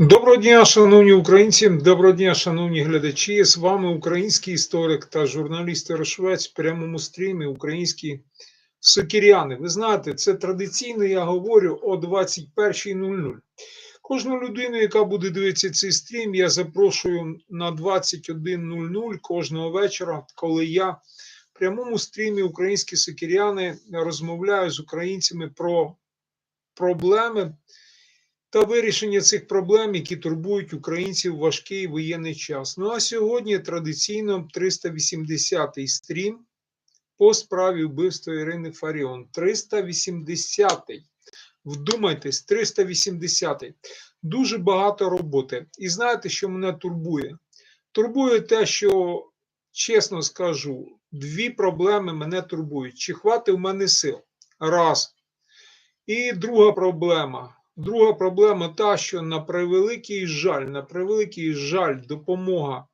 Доброго дня, шановні українці, доброго дня, шановні глядачі. З вами український історик та журналіст Ярошвець в прямому стрімі Українські сокіряни. Ви знаєте, це традиційно я говорю о 21.00. Кожну людину, яка буде дивитися цей стрім, я запрошую на 21.00 кожного вечора, коли я в прямому стрімі Українські сокіряни розмовляю з українцями про проблеми та вирішення цих проблем, які турбують українців в важкий воєнний час. Ну а сьогодні традиційно 380-й стрім по справі вбивства Ірини Фаріон. 380-й. Вдумайтесь, 380-й. Дуже багато роботи. І знаєте, що мене турбує? Турбує те, що, чесно скажу, дві проблеми мене турбують. Чи хватить в мене сил? Раз. І друга проблема. Друга проблема та, що на превеликий жаль, на превеликий жаль, допомога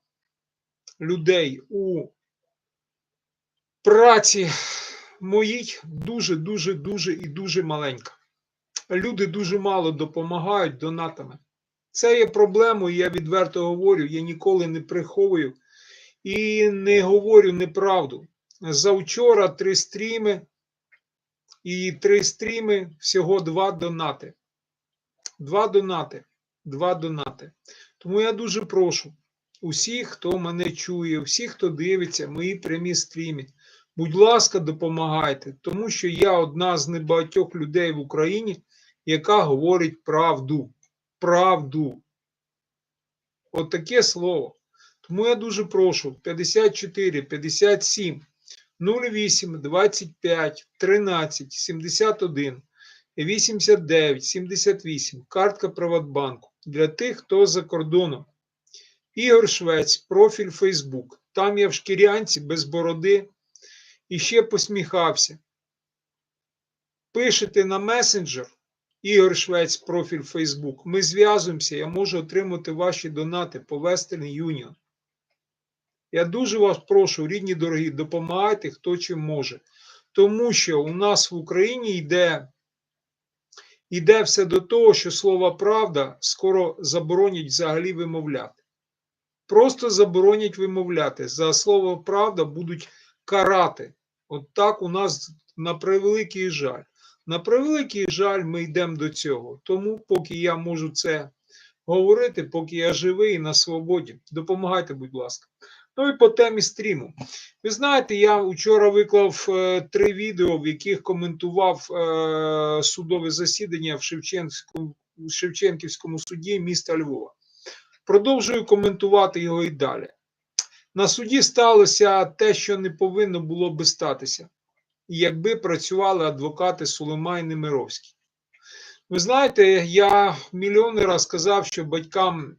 людей у праці моїй дуже, дуже, дуже і дуже маленька. Люди дуже мало допомагають донатами. Це є проблемою, я відверто говорю, я ніколи не приховую і не говорю неправду. Завчора три стріми і три стріми, всього два донати. Два донати. Два донати. Тому я дуже прошу усіх, хто мене чує, всіх, хто дивиться мої прямі стріми. Будь ласка, допомагайте, тому що я одна з небагатьох людей в Україні, яка говорить правду. Правду. От таке слово. Тому я дуже прошу 54, 57, 08, 25, 13, 71. 89 78 картка Приватбанку для тих, хто за кордоном. Ігор Швець, профіль Фейсбук. Там я в шкірянці без бороди і ще посміхався. Пишете на месенджер Ігор Швець, профіль Фейсбук. Ми зв'язуємося, я можу отримати ваші донати по Western Union. Я дуже вас прошу, рідні дорогі, допомагайте, хто чим може. Тому що у нас в Україні йде Іде все до того, що слово правда скоро заборонять взагалі вимовляти. Просто заборонять вимовляти. За слово правда будуть карати. От так у нас на превеликий жаль. На превеликий жаль, ми йдемо до цього. Тому, поки я можу це говорити, поки я живий і на свободі, допомагайте, будь ласка. Ну і по темі стріму. Ви знаєте, я вчора виклав е, три відео, в яких коментував е, судове засідання в Шевченківському, Шевченківському суді міста Львова. Продовжую коментувати його і далі. На суді сталося те, що не повинно було би статися, якби працювали адвокати Сулейман і Немировський. Ви знаєте, я мільйони раз сказав, що батькам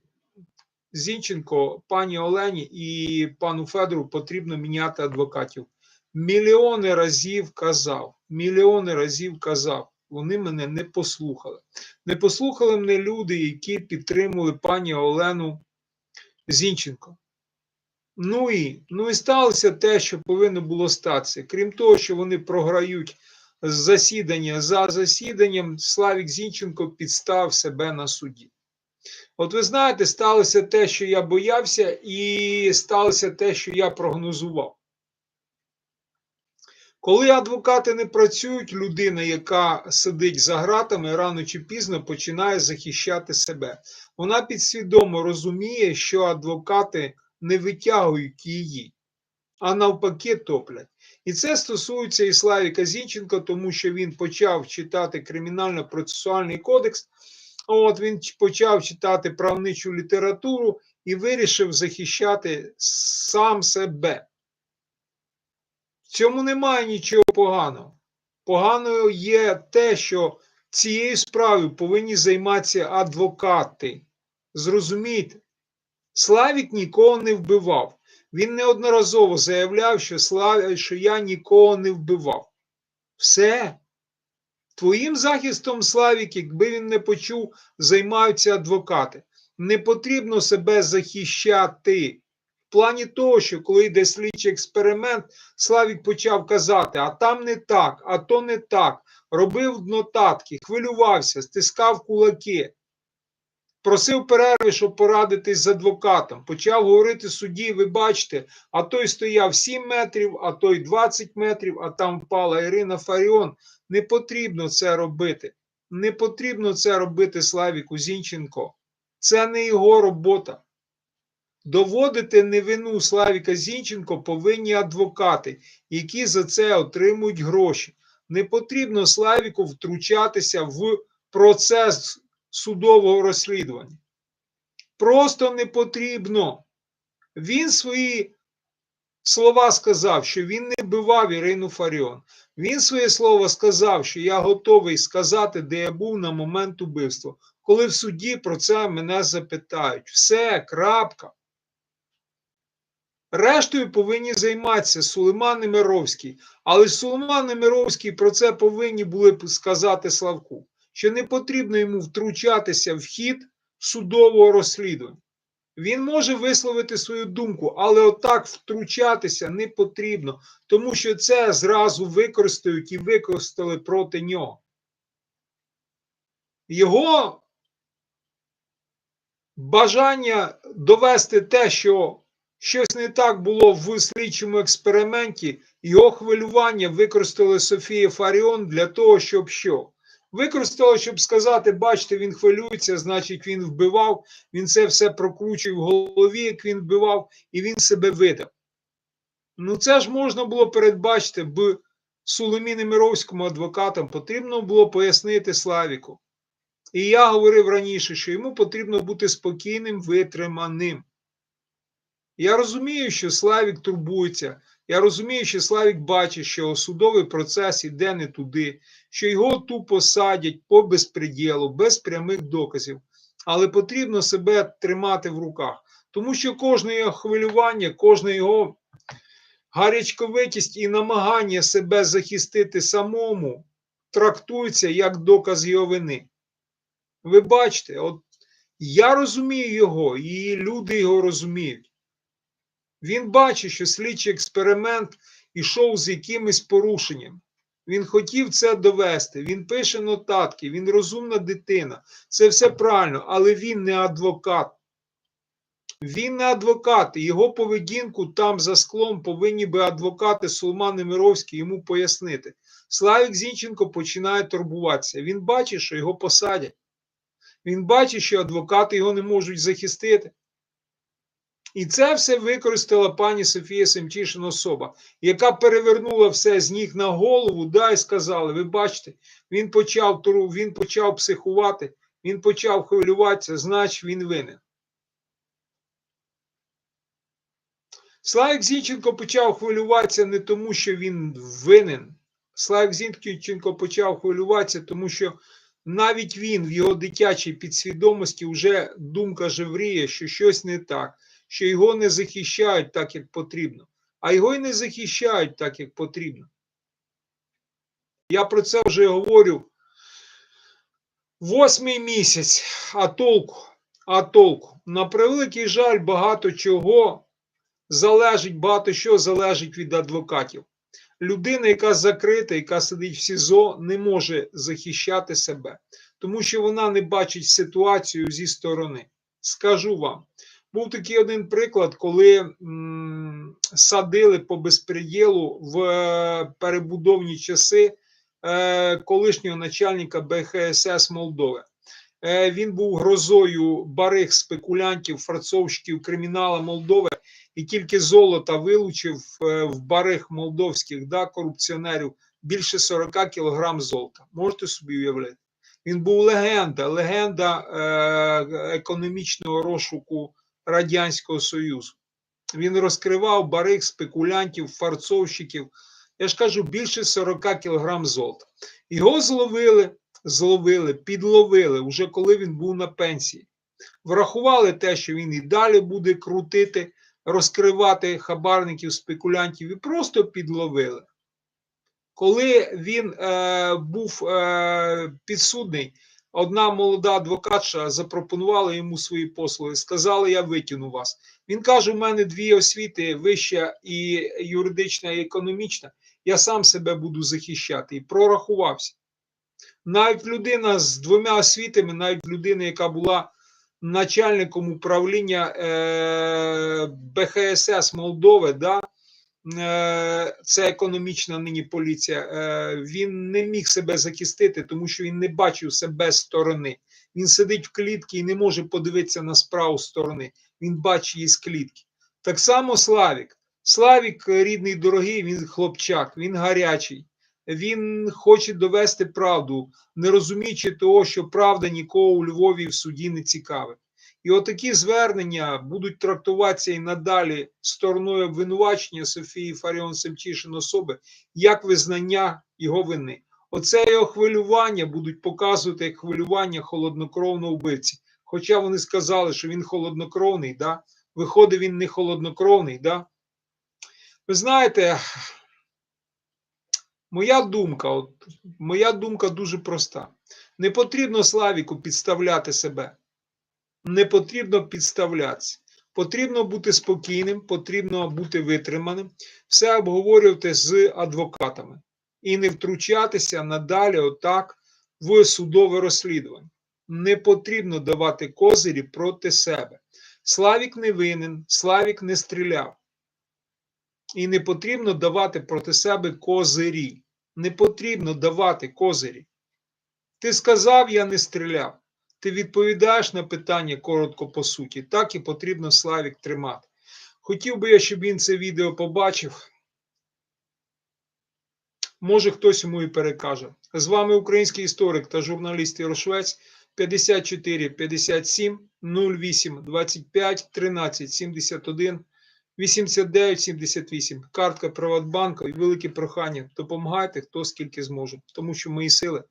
Зінченко, пані Олені і пану Федору потрібно міняти адвокатів. Мільйони разів казав, мільйони разів казав. Вони мене не послухали. Не послухали мене люди, які підтримували пані Олену Зінченко. Ну і ну і сталося те, що повинно було статися. Крім того, що вони програють засідання за засіданням, Славік Зінченко підстав себе на суді. От ви знаєте, сталося те, що я боявся, і сталося те, що я прогнозував. Коли адвокати не працюють, людина, яка сидить за гратами, рано чи пізно починає захищати себе. Вона підсвідомо розуміє, що адвокати не витягують її, а навпаки, топлять. І це стосується і Славіка Зінченка, тому що він почав читати кримінально-процесуальний кодекс. От він почав читати правничу літературу і вирішив захищати сам себе. В цьому немає нічого поганого. Поганою є те, що цією справою повинні займатися адвокати. Зрозумійте, Славік нікого не вбивав. Він неодноразово заявляв, що, Слав... що я нікого не вбивав. Все. Твоїм захистом, Славік, якби він не почув, займаються адвокати. Не потрібно себе захищати. В плані того, що коли йде слідчий експеримент, Славік почав казати: а там не так, а то не так. Робив нотатки, хвилювався, стискав кулаки. Просив перерви, щоб порадитись з адвокатом. Почав говорити судді, ви бачите, а той стояв 7 метрів, а той 20 метрів, а там впала Ірина Фаріон. Не потрібно це робити. Не потрібно це робити Славіку Зінченко. Це не його робота. Доводити невину Славіка Зінченко повинні адвокати, які за це отримують гроші. Не потрібно Славіку втручатися в процес судового розслідування. Просто не потрібно. Він свої слова сказав, що він не бивав Ірину Фаріон. Він своє слово сказав, що я готовий сказати, де я був на момент убивства. Коли в суді про це мене запитають. Все, крапка. Рештою повинні займатися Сулейман Немировський. Але Сулейман Немировський про це повинні були б сказати Славку, що не потрібно йому втручатися в хід судового розслідування. Він може висловити свою думку, але отак втручатися не потрібно, тому що це зразу використають і використали проти нього. Його бажання довести те, що щось не так було в слідчому експерименті, його хвилювання використали Софія Фаріон для того, щоб що? Використала, щоб сказати, бачите, він хвилюється, значить, він вбивав, він це все прокручує в голові, як він вбивав, і він себе видав. Ну, це ж можна було передбачити, б Сулемі Немировському адвокатам потрібно було пояснити Славіку. І я говорив раніше, що йому потрібно бути спокійним, витриманим. Я розумію, що Славік турбується. Я розумію, що Славік бачить, що судовий процес іде не туди, що його тупо садять по безпреділу, без прямих доказів. Але потрібно себе тримати в руках, тому що кожне його хвилювання, кожне його гарячковитість і намагання себе захистити самому трактується як доказ його вини. Ви бачите, от я розумію його, і люди його розуміють. Він бачить, що слідчий експеримент ішов з якимось порушенням. Він хотів це довести. Він пише нотатки, він розумна дитина. Це все правильно, але він не адвокат. Він не адвокат. і Його поведінку там за склом повинні би адвокати Сулман Немировський йому пояснити. Славік Зінченко починає турбуватися. Він бачить, що його посадять. Він бачить, що адвокати його не можуть захистити. І це все використала пані Софія Семчишин особа, яка перевернула все з ніг на голову, да, і сказали: ви бачите, він почав туру, він почав психувати, він почав хвилюватися, значить він винен. Славік Зінченко почав хвилюватися не тому, що він винен. Славік Зінченко почав хвилюватися, тому що навіть він в його дитячій підсвідомості вже думка жевріє, що щось не так що його не захищають так, як потрібно, а його й не захищають так, як потрібно. Я про це вже говорю восьмий місяць, а толку, а толку. На превеликий жаль, багато чого залежить, багато що залежить від адвокатів. Людина, яка закрита, яка сидить в СІЗО, не може захищати себе, тому що вона не бачить ситуацію зі сторони. Скажу вам, був такий один приклад, коли м, садили по безпреділу в е, перебудовні часи е, колишнього начальника БХСС Молдови. Е, він був грозою барих спекулянтів, фарцовщиків, кримінала Молдови і тільки золота вилучив е, в барих молдовських да, корупціонерів більше 40 кілограм золота. Можете собі уявляти? Він був легенда, легенда е, економічного розшуку Радянського Союзу. Він розкривав барих спекулянтів, фарцовщиків. Я ж кажу, більше 40 кілограм золота. Його зловили, зловили, підловили, вже коли він був на пенсії. Врахували те, що він і далі буде крутити, розкривати хабарників, спекулянтів, і просто підловили. Коли він е, був е, підсудний, одна молода адвокатша запропонувала йому свої послуги. Сказали, я витягну вас. Він каже: у мене дві освіти: вища і юридична, і економічна. Я сам себе буду захищати і прорахувався. Навіть людина з двома освітами, навіть людина, яка була начальником управління е, БХСС Молдови, да, це економічна нині поліція, е, він не міг себе захистити, тому що він не бачив себе з сторони. Він сидить в клітці і не може подивитися на справу сторони. Він бачить її з клітки. Так само Славік. Славік, е, рідний дорогий, він хлопчак, він гарячий. Він хоче довести правду, не розуміючи того, що правда нікого у Львові в суді не цікавить. І отакі звернення будуть трактуватися і надалі стороною обвинувачення Софії Фаріон Семчишин особи як визнання його вини. Оце його хвилювання будуть показувати як хвилювання холоднокровного вбивці. Хоча вони сказали, що він холоднокровний, да? виходить, він не холоднокровний. Да? Ви знаєте, моя думка, от, моя думка дуже проста. Не потрібно Славіку підставляти себе. Не потрібно підставлятися. Потрібно бути спокійним, потрібно бути витриманим, все обговорювати з адвокатами і не втручатися надалі отак в судове розслідування. Не потрібно давати козирі проти себе. Славік не винен, Славік не стріляв. І не потрібно давати проти себе козирі. Не потрібно давати козирі. Ти сказав, я не стріляв. Ти відповідаєш на питання коротко по суті. Так і потрібно Славік тримати. Хотів би я, щоб він це відео побачив. Може, хтось йому і перекаже. З вами український історик та журналіст Ярошвець 54 57 08 25 13 71 89 78. Картка Приватбанку і велике прохання. Допомагайте хто скільки зможе, тому що мої сили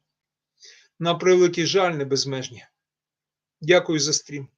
на превеликий жаль не безмежні. Дякую за стрім.